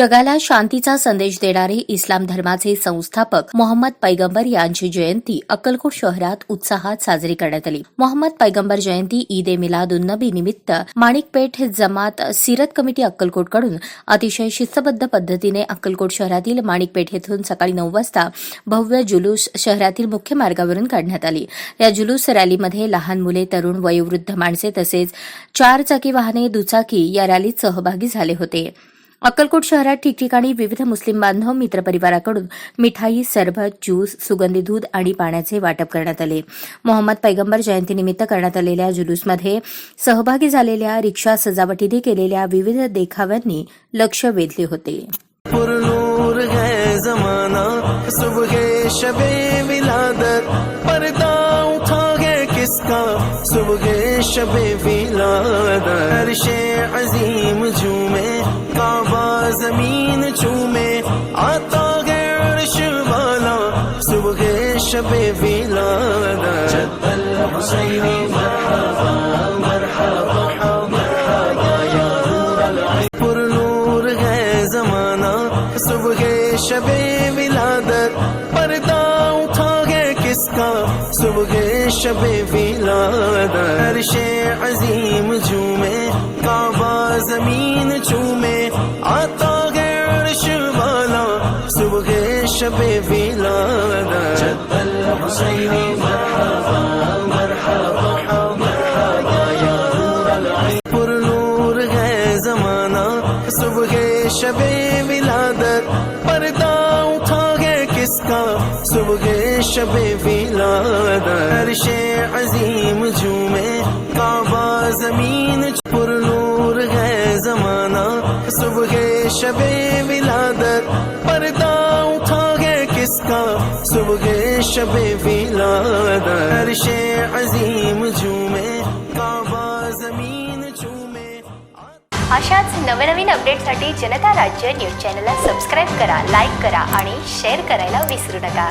जगाला शांतीचा संदेश देणारे इस्लाम धर्माचे संस्थापक मोहम्मद पैगंबर यांची जयंती अक्कलकोट शहरात उत्साहात साजरी करण्यात आली. मोहम्मद पैगंबर जयंती ईद ए मिलादुन्नबी निमित्त माणिकपेठ जमात सिरत कमिटी अक्कलकोटकडून अतिशय शिस्तबद्ध पद्धतीने अक्कलकोट शहरातील माणिकपेठ येथून सकाळी नऊ वाजता भव्य जुलूस शहरातील मुख्य मार्गावरून काढण्यात आली. या जुलूस रॅलीमध्ये लहान मुले तरुण वयोवृद्ध माणसे तसेच चार चाकी वाहने दुचाकी या रॅलीत सहभागी झाले होते. अक्कलकोट शहरात ठिकठिकाणी विविध मुस्लिम बांधव मित्रपरिवाराकडून मिठाई सरबत ज्यूस सुगंधी दूध आणि पाण्याचे वाटप करण्यात आले. मोहम्मद पैगंबर जयंतीनिमित्त करण्यात आलेल्या जुलूसमध्ये सहभागी झालेल्या रिक्षा सजावटीने केलेल्या विविध देखाव्यांनी लक्ष वेधले होते. सुबह शबे किसका सुबह शबे अरशे अजीम झूमे सुबह शबे विलादत जद्दल हुसैनी मरहबा मरहबा मरहबा या नूर अल पुरनूर है जमाना सुबह शबे विलादत पर्दा उठा गए किसका? सुबह शबे विलादत अरशे अजीम झूमे सुबह शबे विलादत जद्दल हुसैनी मरहबा मरहबा मरहबा या नूर अल पुरनूर है जमाना सुबह शबे विलादत पर्दा उठा गए किसका सुबह शबे विलादत अरशे अजीम झूमे काबा जमीन पुरनूर है जमाना सुबह शबे विलादत पर्दा उठा गए किसका सुबह शबे विलादत अरशे अजीम झूमे काबा जमीन चूमे अशाच नवनवीन अपडेटसाठी जनता राज्य न्यूज चॅनलला सबस्क्राईब करा लाईक करा आणि शेअर करायला विसरू नका.